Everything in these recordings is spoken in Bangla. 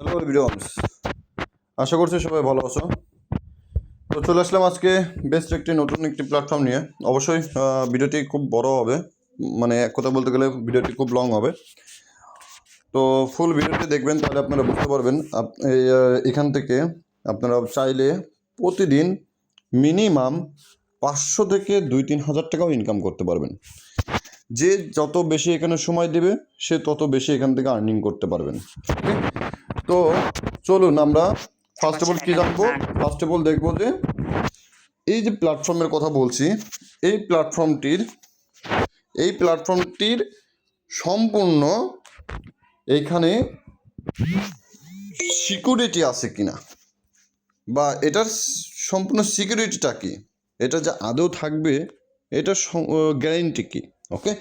হ্যালো ভিডিওস আশা করছি সবাই ভালো আছো। তো চলে আসলাম আজকে বেস্ট একটি নতুন একটি প্ল্যাটফর্ম নিয়ে। অবশ্যই ভিডিওটি খুব বড় হবে। মানে এক কথা বলতে গেলে ভিডিওটি খুব লং হবে। তো ফুল ভিডিওটি দেখবেন, তাহলে আপনারা বুঝতে পারবেন এখান থেকে আপনারা চাইলে প্রতিদিন মিনিমাম পাঁচশো থেকে দুই তিন হাজার টাকাও ইনকাম করতে পারবেন। যে যত বেশি এখানে সময় দেবে, সে তত বেশি এখান থেকে আর্নিং করতে পারবেন। তো চলুন আমরা ফার্স্ট অফ অল কী জানব? ফার্স্ট অফ অল দেখব যে এই যে প্ল্যাটফর্মের কথা বলছি এই প্ল্যাটফর্মটির এই প্ল্যাটফর্মটির সম্পূর্ণ এখানে সিকিউরিটি আছে কিনা? বা এটার সম্পূর্ণ সিকিউরিটিটা কি? এটা যে আদৌ থাকবে এটা গ্যারেন্টি কি? ওকে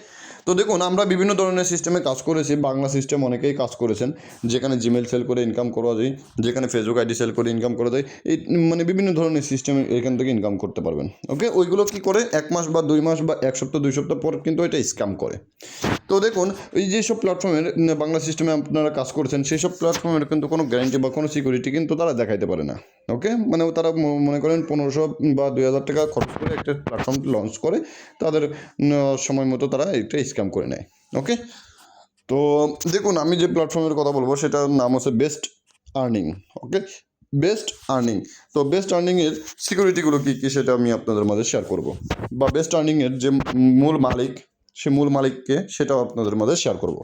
তো দেখুন, আমরা বিভিন্ন ধরনের সিস্টেমে কাজ করেছি, বাংলা সিস্টেম অনেকেই কাজ করেছেন, যেখানে জিমেল সেল করে ইনকাম করা যায়, যেখানে ফেসবুক আইডি সেল করে ইনকাম করা যায়, এই মানে বিভিন্ন ধরনের সিস্টেম এখান থেকে ইনকাম করতে পারবেন ওকে ওইগুলো কি করে? এক মাস বা দুই মাস বা এক সপ্তাহ, দুই সপ্তাহ পর কিন্তু এটা স্ক্যাম করে। তো দেখুন, এই যেসব প্ল্যাটফর্মের বাংলা সিস্টেমে আপনারা কাজ করছেন সেই সব প্ল্যাটফর্মের কিন্তু কোনো গ্যারান্টি বা কোনো সিকিউরিটি কিন্তু তারা দেখাইতে পারে না ওকে মানে তারা মনে করেন পনেরোশো বা দুই হাজার টাকা খরচ করে একটা প্ল্যাটফর্ম লঞ্চ করে, তাদের সময় মতো তারা একটা স্ক্যাম করে নেয় ওকে তো দেখুন, আমি যে প্ল্যাটফর্মের কথা বলব, সেটার নাম হচ্ছে best earning okay best earning তো বেস্ট আর্নিংয়ের সিকিউরিটিগুলো কী কী সেটা আমি আপনাদের মাঝে শেয়ার করব, বা বেস্ট আর্নিংয়ের যে মূল মালিক সে মূল মালিককে সেটাও আপনাদের মাঝে শেয়ার করব।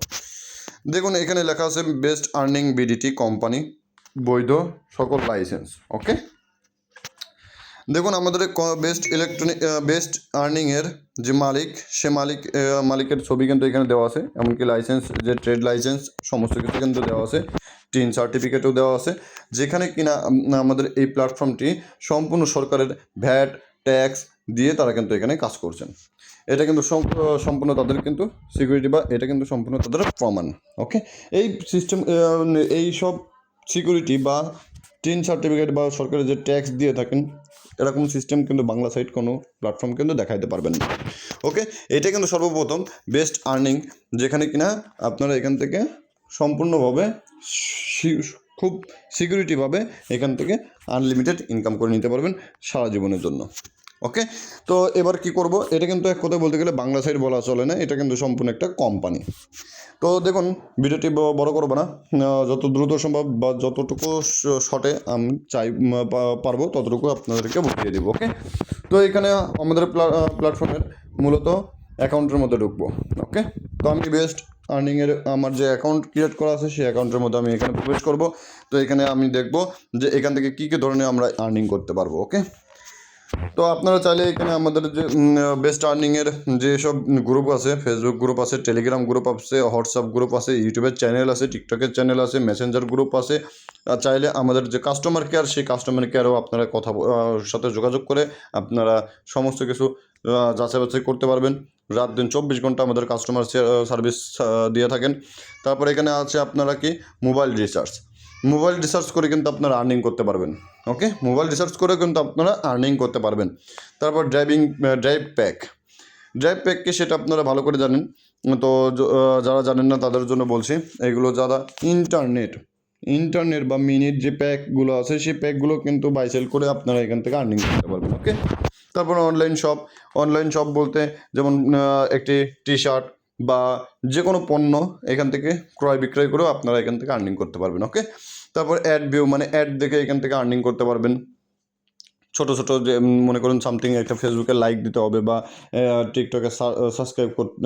দেখুন, এখানে লেখা আছে বেস্ট আর্নিং বিডিটি কোম্পানি বৈধ সকল লাইসেন্স ওকে দেখুন, আমাদের বেস্ট ইলেকট্রনিক বেস্ট আর্নিংয়ের যে মালিক, সে মালিক মালিকের ছবি কিন্তু এখানে দেওয়া আছে, এমনকি লাইসেন্স যে ট্রেড লাইসেন্স সমস্ত কিছু কিন্তু দেওয়া আছে টিন সার্টিফিকেটও দেওয়া আছে, যেখানে কিনা আমাদের এই প্ল্যাটফর্মটি সম্পূর্ণ সরকারের ভ্যাট ট্যাক্স দিয়ে তারা কিন্তু এখানে কাজ করছেন। এটা কিন্তু সম- সম্পূর্ণ তাদের কিন্তু সিকিউরিটি বা এটা কিন্তু সম্পূর্ণ তাদের প্রমাণ ওকে এই সিস্টেম এই সব সিকিউরিটি বা টিন সার্টিফিকেট বা সরকারের যে ট্যাক্স দিয়ে থাকেন, এরকম সিস্টেম কিন্তু বাংলা সাইট কোনো প্ল্যাটফর্ম কিন্তু দেখাইতে পারবেন না ওকে এটা কিন্তু সর্বপ্রথম বেস্ট আর্নিং যেখানে কিনা আপনারা এখান থেকে সম্পূর্ণভাবে খুব সিকিউরিটিভাবে এখান থেকে আনলিমিটেড ইনকাম করে নিতে পারবেন সারা জীবনের জন্য। ওকে তো এবার কি করব? এটা কিন্তু এক কথা বলতে গেলে বাংলা সাইড বলা চলে না, এটা কিন্তু সম্পূর্ণ একটা কোম্পানি তো দেখুন, ভিডিওটি বড় করব না। যত দ্রুত সম্ভব বা যতটুকু শর্টে আমি চাই পারব, ততটুকু আপনাদেরকে বুঝিয়ে দেবো ওকে তো এখানে আমাদের প্ল্যাটফর্মের মূলত অ্যাকাউন্টের মধ্যে ঢুকবো ওকে তো আমি বেস্ট আর্নিংয়ের আমার যে অ্যাকাউন্ট ক্রিয়েট করা আছে, সেই অ্যাকাউন্টের মধ্যে আমি এখানে প্রবেশ করব। তো এখানে আমি দেখব যে এখান থেকে কী কী ধরনের আমরা আর্নিং করতে পারব ওকে তো আপনারা চাইলে এখানে আমাদের যে বেস্ট আর্নিংয়ের যেসব গ্রুপ আছে ফেসবুক গ্রুপ আছে টেলিগ্রাম গ্রুপ আছে হোয়াটসঅ্যাপ গ্রুপ আছে ইউটিউবের চ্যানেল আছে টিকটকের চ্যানেল আছে মেসেঞ্জার গ্রুপ আছে। চাইলে আমাদের যে কাস্টমার কেয়ার সেই কাস্টমার কেয়ারও আপনারা কথা সাথে যোগাযোগ করে আপনারা সমস্ত কিছু যাচাই বাছাই করতে পারবেন। রাত দিন চব্বিশ ঘণ্টা আমাদের কাস্টমার সার্ভিস দিয়ে থাকেন। তারপরে এখানে আছে আপনারা কি? মোবাইল রিচার্জ মোবাইল রিচার্জ করে কিন্তু আপনারা আর্নিং করতে পারবেন। ওকে মোবাইল রিচার্জ করে কিন্তু আপনারা আর্নিং করতে পারবেন। তারপর ড্রাইভিং ড্রাইভ প্যাক ড্রাইভ প্যাককে সেটা আপনারা ভালো করে জানেন। তো যারা জানেন না তাদের জন্য বলছি, এগুলো যারা ইন্টারনেট ইন্টারনেট বা মিনিট যে প্যাকগুলো আছে, সেই প্যাকগুলো কিন্তু বাই সেল করে আপনারা এখান থেকে আর্নিং করতে পারবেন ওকে তারপর অনলাইন শপ অনলাইন শপ বলতে যেমন একটি টি শার্ট বা যে কোনো পণ্য এখান থেকে ক্রয় বিক্রয় করেও আপনারা এখান থেকে আর্নিং করতে পারবেন ওকে তারপর অ্যাড ভিউ মানে অ্যাড দেখে এখান থেকে আর্নিং করতে পারবেন। ছোট ছোট যে মনে করুন সামথিং একটা ফেসবুকে লাইক দিতে হবে বা টিকটকে সাবস্ক্রাইব করতে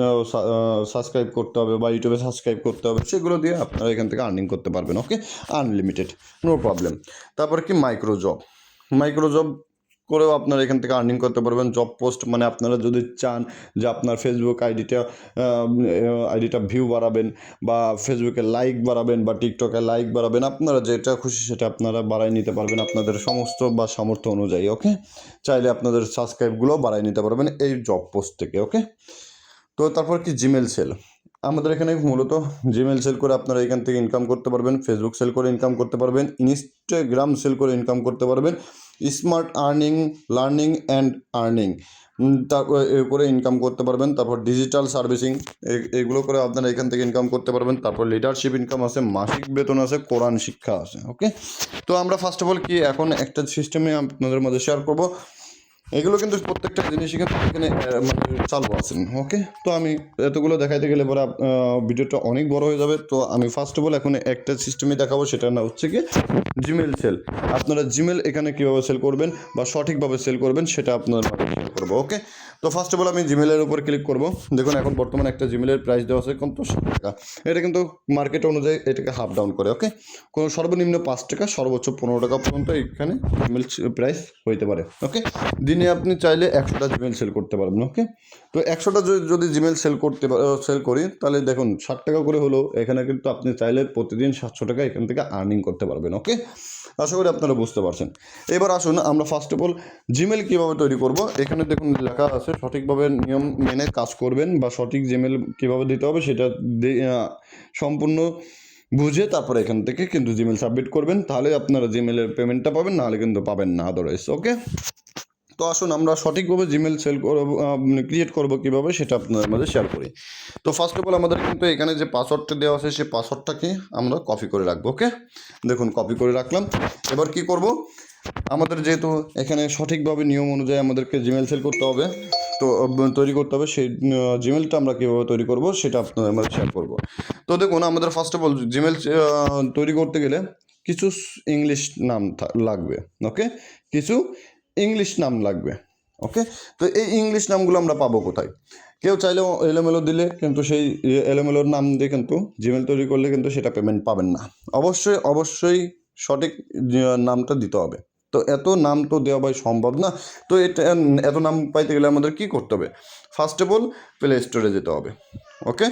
সাবস্ক্রাইব করতে হবে বা ইউটিউবে সাবস্ক্রাইব করতে হবে, সেগুলো দিয়ে আপনারা এখান থেকে আর্নিং করতে পারবেন ওকে আনলিমিটেড নো প্রবলেম তারপর কি মাইক্রো জব মাইক্রো জব করেও আপনারা এখান থেকে আর্নিং করতে পারবেন। জব পোস্ট মানে আপনারা যদি চান যে আপনার ফেসবুক আইডিটা আইডিটা ভিউ বাড়াবেন বা ফেসবুকে লাইক বাড়াবেন বা টিকটকে লাইক বাড়াবেন, আপনারা যেটা খুশি সেটা আপনারা বাড়াই নিতে পারবেন আপনাদের সমস্ত বা সামর্থ্য অনুযায়ী ওকে চাইলে আপনাদের সাবস্ক্রাইবগুলো বাড়াই নিতে পারবেন এই জব পোস্ট থেকে ওকে তো তারপর কি? জিমেল সেল আমাদের এখানে মূলত জিমেল সেল করে আপনারা এখান থেকে ইনকাম করতে পারবেন ফেসবুক সেল করে ইনকাম করতে পারবেন ইনস্টাগ্রাম সেল করে ইনকাম করতে পারবেন smart earning, learning and earning. তারপরে করে ইনকাম করতে পারবেন, তারপর ডিজিটাল সার্ভিসিং এগুলো করে আপনারা এখান থেকে ইনকাম করতে পারবেন, তারপর লিডারশিপ ইনকাম আছে, মাসিক বেতন আছে, কোরআন শিক্ষা আছে ওকে তো আমরা ফার্স্ট অফ অল কি এখন একটা সিস্টেমে আপনাদের মধ্যে শেয়ার করব এগুলো কিন্তু প্রত্যেকটা জিনিসই কিন্তু এখানে মানে চালু আছেন ওকে তো আমি এতগুলো দেখাইতে গেলে পরে ভিডিওটা অনেক বড় হয়ে যাবে। তো আমি ফার্স্ট অফ অল এখন একটা সিস্টেমে দেখাবো, সেটা না হচ্ছে কি জিমেল সেল আপনারা জিমেল এখানে কীভাবে সেল করবেন বা সঠিকভাবে সেল করবেন, সেটা আপনাদের মাঝে করব ওকে তো ফার্স্ট অফ অল আমি জিমেলের উপর ক্লিক করব। দেখুন, এখন বর্তমানে একটা জিমেলের প্রাইস দেওয়া আছে কত? টাকা। এটা কিন্তু মার্কেট অনুযায়ী এটাকে হাফ ডাউন করে ওকে কোনো সর্বনিম্ন পাঁচ টাকা, সর্বোচ্চ পনেরো টাকা পর্যন্ত এখানে জিমেল প্রাইস হইতে পারে ওকে দিনে আপনি চাইলে একশোটা জিমেল সেল করতে পারবেন ওকে তো একশোটা যদি জিমেল সেল করতে সেল করি, তাহলে দেখুন, ষাট টাকা করে হলো এখানে কিন্তু আপনি চাইলে প্রতিদিন সাতশো টাকা এখান থেকে আর্নিং করতে পারবেন ওকে আশা করি আপনারা বুঝতে পারছেন। এবার আসুন আমরা ফার্স্ট অফ অল জিমেল কীভাবে তৈরি করব? এখানে দেখুন লেখা আছে, সঠিকভাবে নিয়ম মেনে কাজ করবেন বা সঠিক জিমেল কীভাবে দিতে হবে সেটা সম্পূর্ণ বুঝে তারপরে এখান থেকে কিন্তু জিমেল সাবমিট করবেন। তাহলে আপনারা জিমেলের পেমেন্টটা পাবেন, নাহলে কিন্তু পাবেন না আদারওয়াইজ ওকে তো আসুন, আমরা সঠিকভাবে জিমেল সেল করব ক্রিয়েট করব কীভাবে সেটা আপনাদের মাঝে শেয়ার করি। তো ফার্স্ট অফ অল আমাদের কিন্তু এখানে যে পাসওয়ার্ডটা দেওয়া আছে, সেই পাসওয়ার্ডটাকে আমরা কপি করে রাখব ওকে দেখুন কপি করে রাখলাম। এবার কি করব? আমাদের যেহেতু এখানে সঠিকভাবে নিয়ম অনুযায়ী আমাদেরকে জিমেল সেল করতে হবে, তো তৈরি করতে হবে, সেই জিমেলটা আমরা কীভাবে তৈরি করব সেটা আপনাদের মাঝে শেয়ার করব। তো দেখুন, আমাদের ফার্স্ট অফ অল জিমেল তৈরি করতে গেলে কিছু ইংলিশ নাম লাগবে ওকে কিছু ইংলিশ নাম লাগবে ওকে তো এই ইংলিশ নামগুলো আমরা পাবো কোথায়? কেউ চাইলেও এলোমেলো দিলে কিন্তু সেই এলোমেলোর নাম দিয়ে কিন্তু জিমেল তৈরি করলে কিন্তু সেটা পেমেন্ট পাবেন না। অবশ্যই অবশ্যই সঠিক নামটা দিতে হবে। তো এত নাম তো দেওয়া ভাই সম্ভব না। তো এটা, এত নাম পাইতে গেলে আমাদের কি করতে হবে? ফার্স্ট অফ অল প্লে স্টোরে যেতে হবে ওকে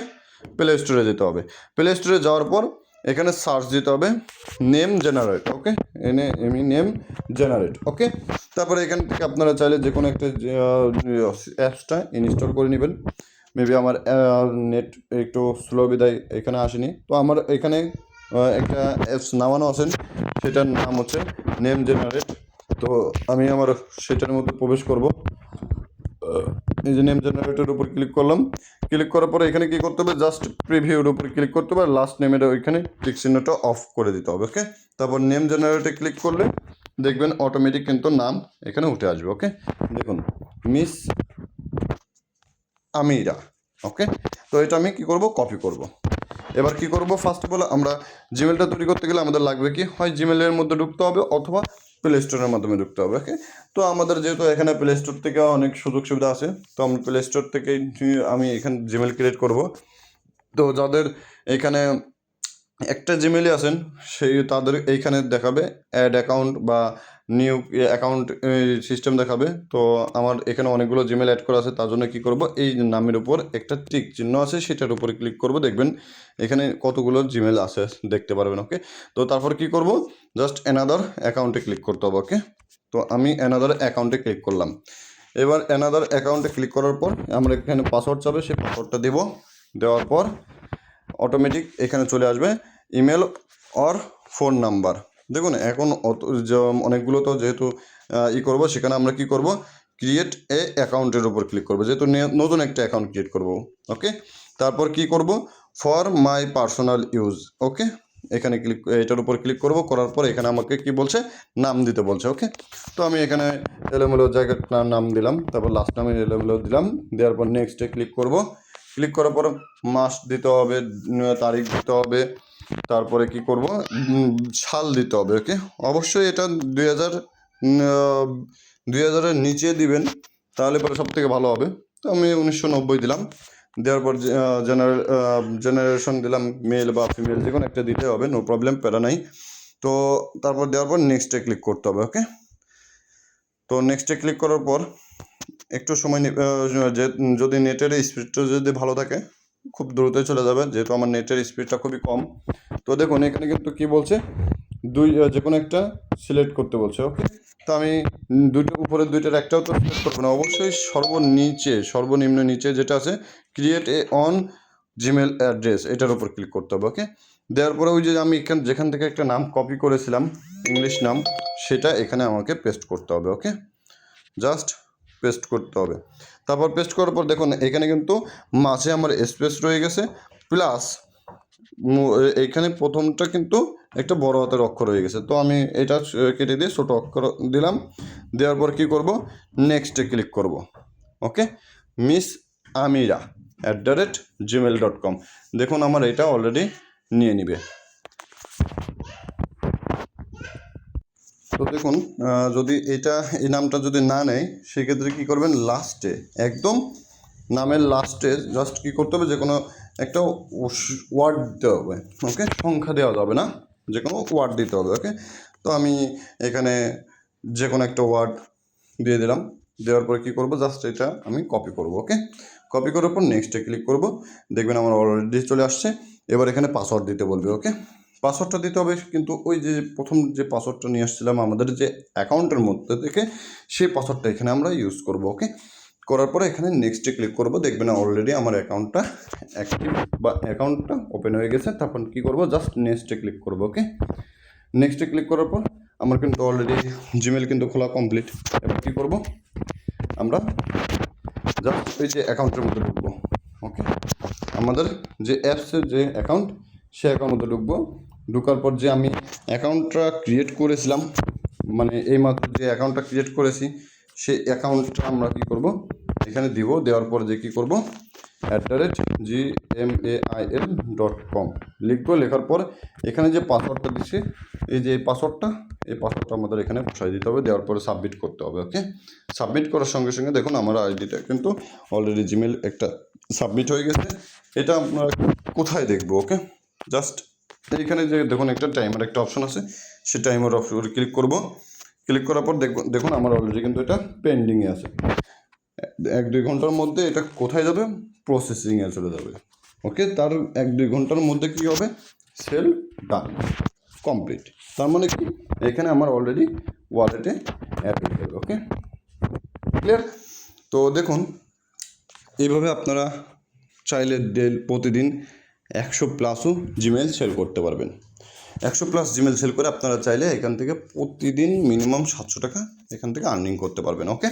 প্লে স্টোরে যেতে হবে। প্লে স্টোরে যাওয়ার পর এখানে সার্চ দিতে হবে নেম জেনারেট ওকে এনে এমি নেম জেনারেট ওকে তারপরে এখান থেকে আপনারা চাইলে যে কোনো একটা অ্যাপসটা ইনস্টল করে নেবেন। মেবি আমার নেট একটু স্লো বিদায় এখানে আসেনি। তো আমার এখানে একটা অ্যাপস নামানো আছেন সেটার নাম হচ্ছে নেম জেনারেট তো আমি আমার সেটার মধ্যে প্রবেশ করব। এই যে নেম জেনারেটরের উপর ক্লিক করলাম। ক্লিক করার পরে এখানে কি করতে হবে? জাস্ট প্রিভিউর উপর ক্লিক করতে হবে। লাস্ট নেমের ওইখানে টিক চিহ্নটা অফ করে দিতে হবে ওকে তারপর নেম জেনারেটে ক্লিক করলে দেখবেন অটোমেটিক কিন্তু নাম এখানে উঠে আসবে ওকে দেখুন মিস আমিরা ওকে তো এটা আমি কি করব? কপি করব। এবার কি করব? ফার্স্ট অফ অল আমরা জিমেলটা তৈরি করতে গেলে আমাদের লাগবে কি? হয় জিমেলের মধ্যে ঢুকতে হবে অথবা প্লে স্টোরের মাধ্যমে ঢুকতে হবে ওকে তো আমাদের যেহেতু এখানে প্লে স্টোর থেকে অনেক সুযোগ সুবিধা আছে, তো আমি প্লে স্টোর থেকে আমি এখানে জিমেল ক্রিয়েট করব। তো যাদের এখানে একটা জিমেলে আছেন, সেই তাদের এইখানে দেখাবে অ্যাড অ্যাকাউন্ট বা নিউ অ্যাকাউন্ট সিস্টেম দেখাবে। তো আমার এখানে অনেকগুলো জিমেল অ্যাড করা আছে, তার জন্য কী করব? এই নামের উপর একটা টিক চিহ্ন আছে, সেটার উপরে ক্লিক করব, দেখবেন এখানে কতগুলো জিমেল আছে, দেখতে পারবেন ওকে তো তারপর কি করব? জাস্ট অ্যানাদার অ্যাকাউন্টে ক্লিক করতে হবে ওকে তো আমি অ্যানাদার অ্যাকাউন্টে ক্লিক করলাম। এবার অ্যানাদার অ্যাকাউন্টে ক্লিক করার পর, আমরা এখানে পাসওয়ার্ড চাবে সেই পাসওয়ার্ডটা দেব। দেওয়ার পর অটোমেটিক এখানে চলে আসবে ইমেল অর ফোন নাম্বার দেখুন, এখন অত অনেকগুলো তো যেহেতু ই করব, সেখানে আমরা কি করব? ক্রিয়েট এ অ্যাকাউন্টের উপর ক্লিক করব। যেহেতু নতুন একটা অ্যাকাউন্ট ক্রিয়েট করব ওকে তারপর কি করব? For my personal use okay এখানে ক্লিক এটার উপর ক্লিক করব, করার পর এখানে আমাকে কি বলছে? নাম দিতে বলছে ওকে তো আমি এখানে এলোমেলো জায়গার নাম দিলাম, তারপর লাস্ট নামে এলোমেলো দিলাম, দেওয়ার পর নেক্সটে ক্লিক করব। ক্লিক করার পর মাস দিতে হবে তারিখ দিতে হবে, তারপরে কি করব? সাল দিতে হবে ওকে অবশ্যই এটা দুই হাজার দুই হাজারের নিচে দিবেন, তাহলে পরে সব থেকে ভালো হবে। তো আমি উনিশশো নব্বই দিলাম, দেওয়ার পর জেনারেল জেনারেশন দিলাম মেল বা ফিমেল যে কোনো একটা দিতে হবে নো প্রবলেম প্যারা নাই। তো তারপর দেওয়ার পর নেক্সটে ক্লিক করতে হবে ওকে তো নেক্সটে ক্লিক করার পর একটু সময় যদি নেটের স্পিডটা যদি ভালো থাকে, খুব দ্রুতই চলে যাবে, যেহেতু আমার নেটের স্পিডটা খুবই কম। তো দেখুন, এখানে কিন্তু কি বলছে? দুই যে কোনো একটা সিলেক্ট করতে বলছে ওকে তো আমি দুইটা উপরের দুইটার একটাও তো সিলেক্ট করব না। অবশ্যই সর্বনিচে, সর্বনিম্ন নিচে যেটা আছে create a own Gmail address এটার উপর ক্লিক করতে হবে ওকে দেওয়ার পরে ওই যে আমি এখান, যেখান থেকে একটা নাম কপি করেছিলাম ইংলিশ নাম, সেটা এখানে আমাকে পেস্ট করতে হবে ওকে জাস্ট পেস্ট করতে হবে। তারপর পেস্ট করার পর দেখুন, এখানে কিন্তু মাঝে আমার স্পেস রয়ে গেছে প্লাস এইখানে প্রথমটা কিন্তু একটা বড় হাতের অক্ষর হয়ে গেছে। তো আমি এটা কেটে দিয়ে ছোটো অক্ষর দিলাম, দেওয়ার পর কী করব? নেক্সটে ক্লিক করব। Okay miss Amira at the rate Gmail dot com দেখুন, আমার এটা অলরেডি নিয়ে নিবে। তো দেখুন যদি এটা, এই নামটা যদি না নেয়, সেক্ষেত্রে কী করবেন? লাস্টে একদম নামের লাস্টে জাস্ট কী করতে হবে? যে কোনো একটা ওয়ার্ড দিতে হবে ওকে সংখ্যা দেওয়া যাবে না যে কোনো ওয়ার্ড দিতে হবে ওকে তো আমি এখানে যে কোনো একটা ওয়ার্ড দিয়ে দিলাম, দেওয়ার পরে কী করব? জাস্ট এটা আমি কপি করব ওকে কপি করার পর নেক্সটে ক্লিক করব। দেখবেন আমার অলরেডি চলে আসছে। এবার এখানে পাসওয়ার্ড দিতে বলবে ওকে পাসওয়ার্ডটা দিতে হবে, কিন্তু ওই যে প্রথম যে পাসওয়ার্ডটা নিয়ে আসছিলাম আমাদের যে অ্যাকাউন্টের মধ্যে থেকে, সেই পাসওয়ার্ডটা এখানে আমরা ইউজ করব ওকে করার পরে এখানে নেক্সটে ক্লিক করব, দেখবেন অলরেডি আমার অ্যাকাউন্টটা অ্যাক্টিভ বা অ্যাকাউন্টটা ওপেন হয়ে গেছে, তারপর কী করব? জাস্ট নেক্সটে ক্লিক করব ওকে নেক্সটে ক্লিক করার পর আমার কিন্তু অলরেডি জিমেল কিন্তু খোলা কমপ্লিট এবার কী করব? আমরা জাস্ট ওই যে অ্যাকাউন্টের মধ্যে ঢুকবো ওকে আমাদের যে অ্যাপসের যে অ্যাকাউন্ট সে অ্যাকাউন্টের মধ্যে ঢুকবো। ঢুকার পর যে আমি অ্যাকাউন্টটা ক্রিয়েট করেছিলাম মানে এই মাত্র যে অ্যাকাউন্টটা ক্রিয়েট করেছি, সেই অ্যাকাউন্টটা আমরা কী করব? এখানে দিব, দেওয়ার পর যে কী করব? At the rate G M A I L dot com লিখব, লেখার পর এখানে যে পাসওয়ার্ডটা দিচ্ছি, এই যে এই পাসওয়ার্ডটা এই পাসওয়ার্ডটা আমাদের এখানে বসাই দিতে হবে, দেওয়ার পরে সাবমিট করতে হবে ওকে সাবমিট করার সঙ্গে সঙ্গে দেখুন আমার আইডিটা কিন্তু অলরেডি জিমেল একটা সাবমিট হয়ে গেছে। এটা আমরা কোথায় দেখব ওকে জাস্ট এইখানে যে দেখুন, একটা টাইমার একটা অপশন আছে। সেই টাইমার অপশনে ক্লিক করব। ক্লিক করার পর দেখুন দেখুন আমার অলরেডি কিন্তু এটা পেন্ডিংয়ে আছে। এক দুই ঘণ্টার মধ্যে এটা কোথায় যাবে? প্রসেসিংয়ে চলে যাবে। ওকে তার এক দুই ঘণ্টার মধ্যে কী হবে? সেল ডান কমপ্লিট তার মানে কি? এখানে আমার অলরেডি ওয়ালেটে অ্যাড হয়ে যাবে ওকে ক্লিয়ার তো দেখুন, এইভাবে আপনারা চাইলে ডেল প্রতিদিন একশো প্লাসও জিমেল সেল করতে পারবেন। একশো প্লাস জিমেল সেল করে আপনারা চাইলে এখান থেকে প্রতিদিন মিনিমাম সাতশো টাকা এখান থেকে আর্নিং করতে পারবেন ওকে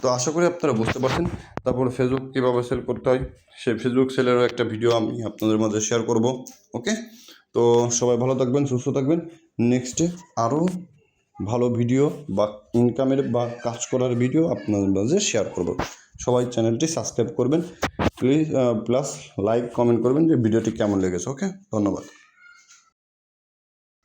তো আশা করি আপনারা বুঝতে পারছেন। তারপর ফেসবুক কীভাবে সেল করতে হয়, সেই ফেসবুক সেলেরও একটা ভিডিও আমি আপনাদের মাঝে শেয়ার করব ওকে তো সবাই ভালো থাকবেন, সুস্থ থাকবেন। নেক্সটে আরও ভালো ভিডিও বা ইনকামের বা কাজ করার ভিডিও আপনাদের মাঝে শেয়ার করব। সবাই চ্যানেলটি সাবস্ক্রাইব করবেন। প্লিজ প্লাস লাইক, কমেন্ট করবেন যে ভিডিওটি কেমন লেগেছে, ওকে? ধন্যবাদ।